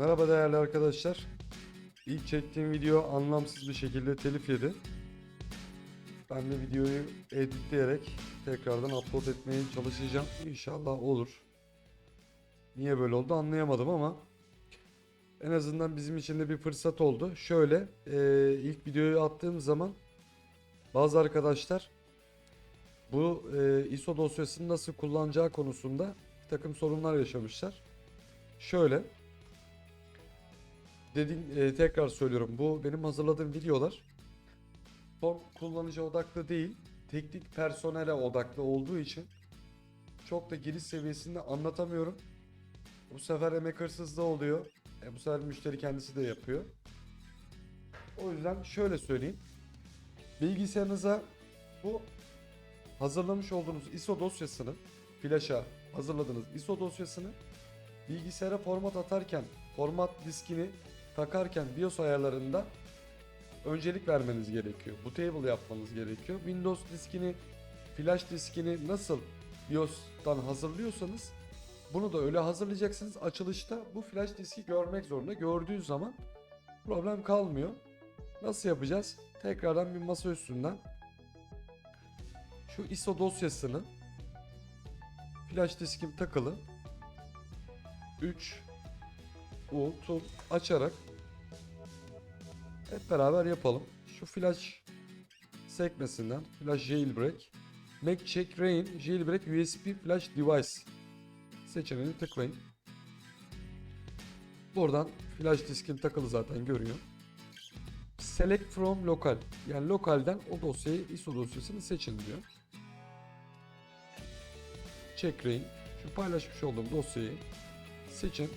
Merhaba değerli arkadaşlar. İlk çektiğim video anlamsız bir şekilde telif yedi. Ben de videoyu editleyerek tekrardan upload etmeye çalışacağım. İnşallah olur. Niye böyle oldu anlayamadım ama en azından bizim için de bir fırsat oldu. Şöyle e, ilk videoyu attığım zaman bazı arkadaşlar bu e, ISO dosyasını nasıl kullanacağı konusunda bir takım sorunlar yaşamışlar. Şöyle dediğim e, tekrar söylüyorum bu benim hazırladığım videolar son kullanıcı odaklı değil teknik personele odaklı olduğu için çok da giriş seviyesinde anlatamıyorum. Bu sefer emek hırsızlığı oluyor. E, bu sefer müşteri kendisi de yapıyor. O yüzden şöyle söyleyeyim. Bilgisayarınıza bu hazırlamış olduğunuz ISO dosyasını, flaşa hazırladığınız ISO dosyasını bilgisayara format atarken, format diskini takarken BIOS ayarlarında öncelik vermeniz gerekiyor. Bootable yapmanız gerekiyor. Windows diskini, flash diskini nasıl BIOS'tan hazırlıyorsanız bunu da öyle hazırlayacaksınız. Açılışta bu flash diski görmek zorunda. Gördüğü zaman problem kalmıyor. Nasıl yapacağız? Tekrardan bir masa üstünden şu ISO dosyasını flash diskim takılı 3 U tool açarak hep beraber yapalım. Şu flash sekmesinden flash jailbreak make check rain jailbreak USB flash device seçeneğini tıklayın. Buradan flash diskin takılı zaten görüyor. Select from local yani lokalden o dosyayı ISO dosyasını seçin diyor. Check rain şu paylaşmış olduğum dosyayı seçin.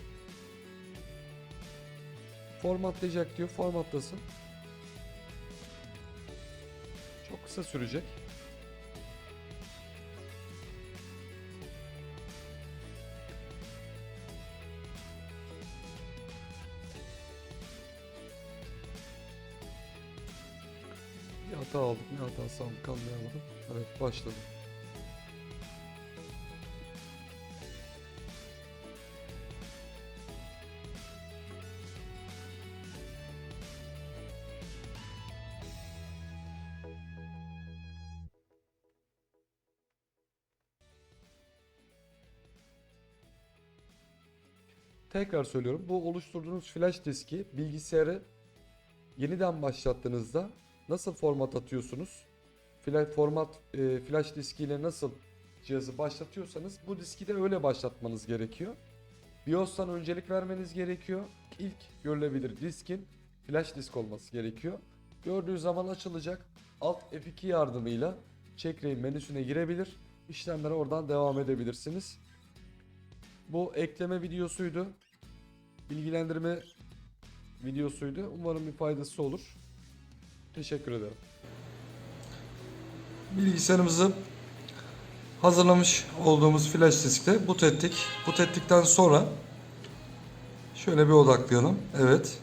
Formatlayacak diyor. Formatlasın. Çok kısa sürecek. Bir hata aldık. Ne hatası aldık anlayamadım. Evet başladı. Tekrar söylüyorum. Bu oluşturduğunuz flash diski bilgisayarı yeniden başlattığınızda nasıl format atıyorsunuz? Flash format e, flash diskiyle nasıl cihazı başlatıyorsanız bu diski de öyle başlatmanız gerekiyor. BIOS'tan öncelik vermeniz gerekiyor. İlk görülebilir diskin flash disk olması gerekiyor. Gördüğü zaman açılacak. Alt F2 yardımıyla check menüsüne girebilir. İşlemlere oradan devam edebilirsiniz. Bu ekleme videosuydu. Bilgilendirme videosuydu. Umarım bir faydası olur. Teşekkür ederim. Bilgisayarımızı hazırlamış olduğumuz flash diskte boot ettik. Boot ettikten sonra şöyle bir odaklayalım. Evet.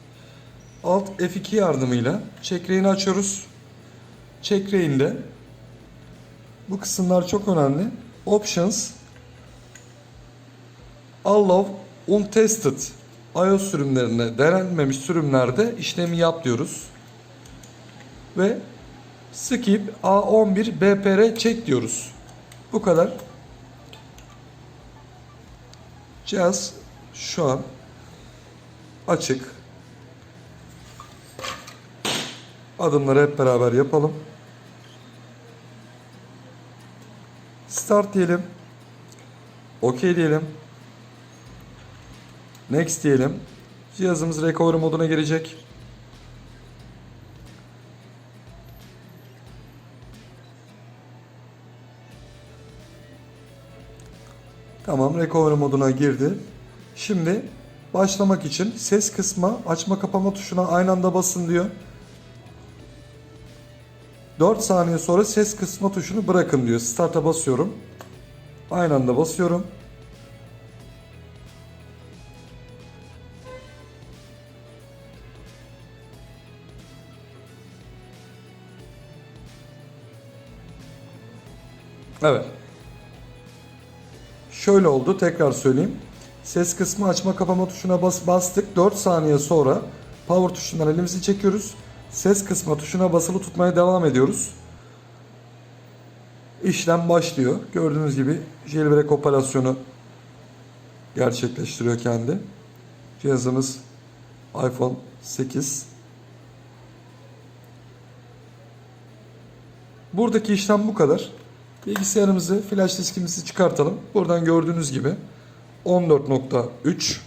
Alt F2 yardımıyla checkreğini açıyoruz. Checkreğinde bu kısımlar çok önemli. Options Allow untested iOS sürümlerine denenmemiş sürümlerde işlemi yap diyoruz. Ve skip A11 BPR check diyoruz. Bu kadar. Cihaz şu an açık. Adımları hep beraber yapalım. Start diyelim. OK diyelim. Next diyelim. Cihazımız recovery moduna girecek. Tamam recovery moduna girdi. Şimdi başlamak için ses kısma açma kapama tuşuna aynı anda basın diyor. 4 saniye sonra ses kısma tuşunu bırakın diyor. Start'a basıyorum. Aynı anda basıyorum. Evet. Şöyle oldu tekrar söyleyeyim. Ses kısmı açma kapama tuşuna bas, bastık. 4 saniye sonra power tuşundan elimizi çekiyoruz. Ses kısmı tuşuna basılı tutmaya devam ediyoruz. İşlem başlıyor. Gördüğünüz gibi jailbreak operasyonu gerçekleştiriyor kendi. Cihazımız iPhone 8. Buradaki işlem bu kadar. Bilgisayarımızı, flash diskimizi çıkartalım. Buradan gördüğünüz gibi 14.3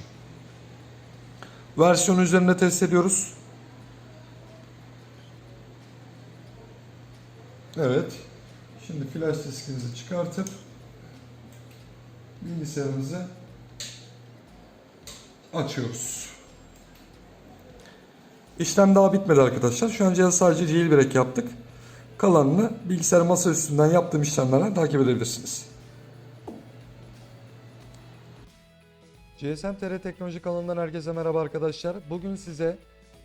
versiyonu üzerinde test ediyoruz. Evet. Şimdi flash diskimizi çıkartıp bilgisayarımızı açıyoruz. İşlem daha bitmedi arkadaşlar. Şu an cihazı sadece jailbreak yaptık. Kalanını bilgisayar masa üstünden yaptığım işlemlerle takip edebilirsiniz. GSM TR Teknoloji kanalından herkese merhaba arkadaşlar. Bugün size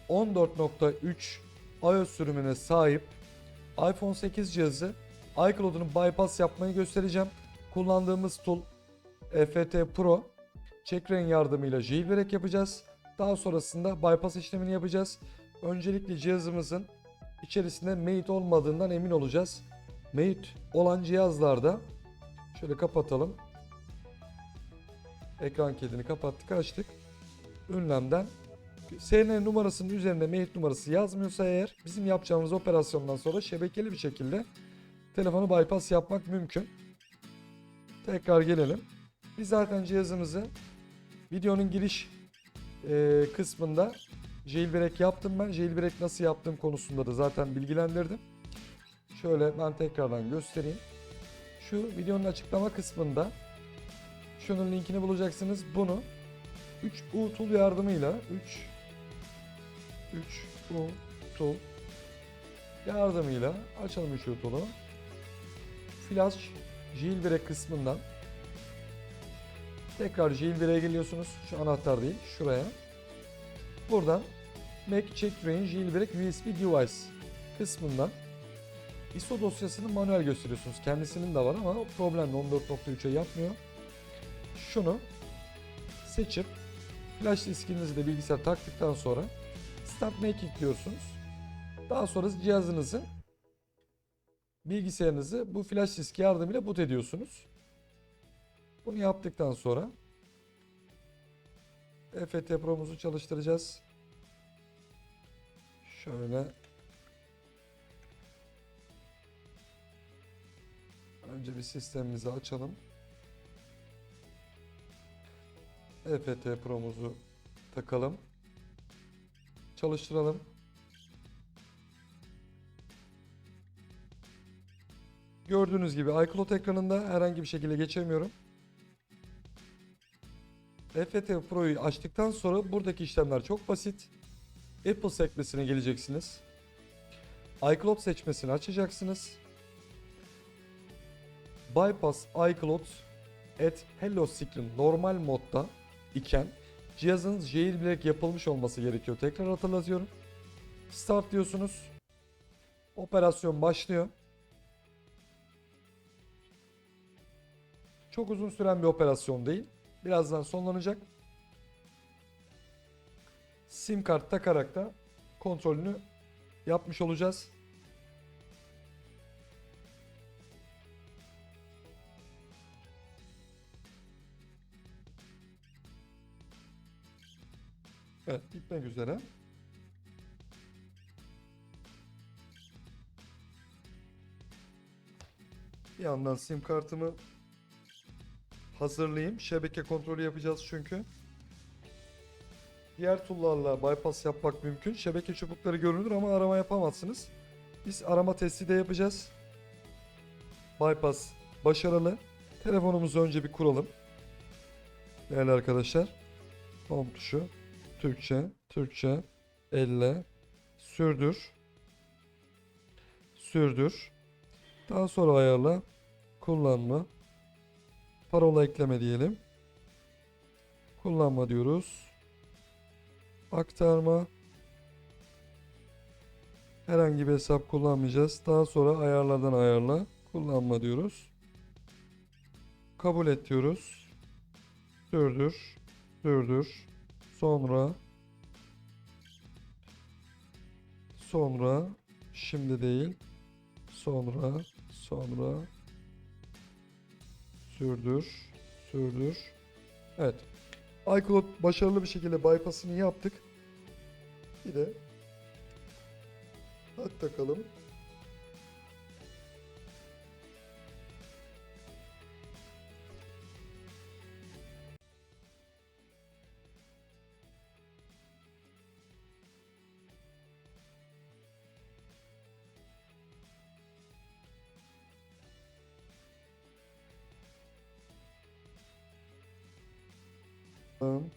14.3 iOS sürümüne sahip iPhone 8 cihazı iCloud'unu bypass yapmayı göstereceğim. Kullandığımız tool EFT Pro. Checkrain yardımıyla jailbreak yapacağız. Daha sonrasında bypass işlemini yapacağız. Öncelikle cihazımızın içerisinde mate olmadığından emin olacağız. Mate olan cihazlarda şöyle kapatalım. Ekran kilidini kapattık açtık. Ünlemden SN numarasının üzerinde mate numarası yazmıyorsa eğer bizim yapacağımız operasyondan sonra şebekeli bir şekilde telefonu bypass yapmak mümkün. Tekrar gelelim. Biz zaten cihazımızı videonun giriş kısmında jailbreak yaptım ben. Jailbreak nasıl yaptığım konusunda da zaten bilgilendirdim. Şöyle ben tekrardan göstereyim. Şu videonun açıklama kısmında şunun linkini bulacaksınız. Bunu 3 U tool yardımıyla 3 3 U tool yardımıyla açalım 3 U tool'u. Flash jailbreak kısmından tekrar jailbreak'e geliyorsunuz. Şu anahtar değil, şuraya. Buradan Mac Check Range Jailbreak USB Device kısmından ISO dosyasını manuel gösteriyorsunuz. Kendisinin de var ama problemli 14.3'e yapmıyor. Şunu seçip flash diskinizi de bilgisayar taktıktan sonra Start Making diyorsunuz. Daha sonra cihazınızı bilgisayarınızı bu flash disk yardımıyla boot ediyorsunuz. Bunu yaptıktan sonra EFT Pro'muzu çalıştıracağız. Şöyle önce bir sistemimizi açalım. EFT Pro'muzu takalım. Çalıştıralım. Gördüğünüz gibi iCloud ekranında herhangi bir şekilde geçemiyorum. EFT Pro'yu açtıktan sonra buradaki işlemler çok basit. Apple sekmesine geleceksiniz. iCloud seçmesini açacaksınız. Bypass iCloud at Hello Screen normal modda iken cihazınız jailbreak yapılmış olması gerekiyor. Tekrar hatırlatıyorum. Start diyorsunuz. Operasyon başlıyor. Çok uzun süren bir operasyon değil. Birazdan sonlanacak. Sim kart takarak da kontrolünü yapmış olacağız. Evet, bitmek üzere. Bir yandan sim kartımı hazırlayayım. Şebeke kontrolü yapacağız çünkü. Diğer tool'larla bypass yapmak mümkün. Şebeke çubukları görünür ama arama yapamazsınız. Biz arama testi de yapacağız. Bypass başarılı. Telefonumuzu önce bir kuralım. Değerli arkadaşlar. Home tuşu. Türkçe, Türkçe, elle, sürdür, sürdür. Daha sonra ayarla, kullanma, parola ekleme diyelim. Kullanma diyoruz. Aktarma. Herhangi bir hesap kullanmayacağız. Daha sonra ayarlardan ayarla, kullanma diyoruz. Kabul et diyoruz. Sürdür. Sürdür. Sonra. Sonra. Şimdi değil. Sonra. Sonra. Sürdür. Sürdür. Evet. iCloud başarılı bir şekilde bypass'ını yaptık. Bir de hadi takalım. Tamam.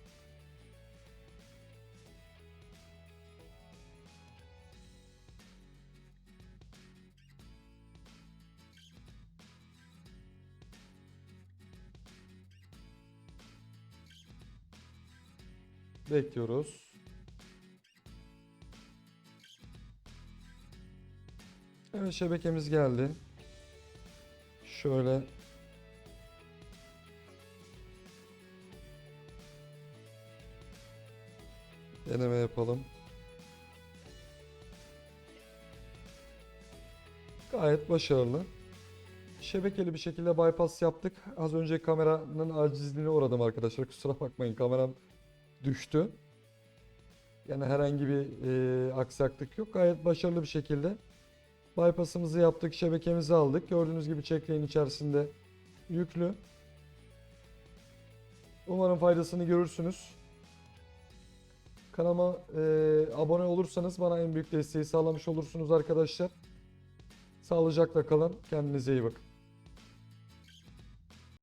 Bekliyoruz. Evet şebekemiz geldi. Şöyle deneme yapalım. Gayet başarılı. Şebekeli bir şekilde bypass yaptık. Az önce kameranın acizliğine uğradım arkadaşlar. Kusura bakmayın kameram düştü. Yani herhangi bir e, aksaklık yok. Gayet başarılı bir şekilde bypass'ımızı yaptık. Şebekemizi aldık. Gördüğünüz gibi checkline içerisinde yüklü. Umarım faydasını görürsünüz. Kanalıma e, abone olursanız bana en büyük desteği sağlamış olursunuz arkadaşlar. Sağlıcakla kalın. Kendinize iyi bakın.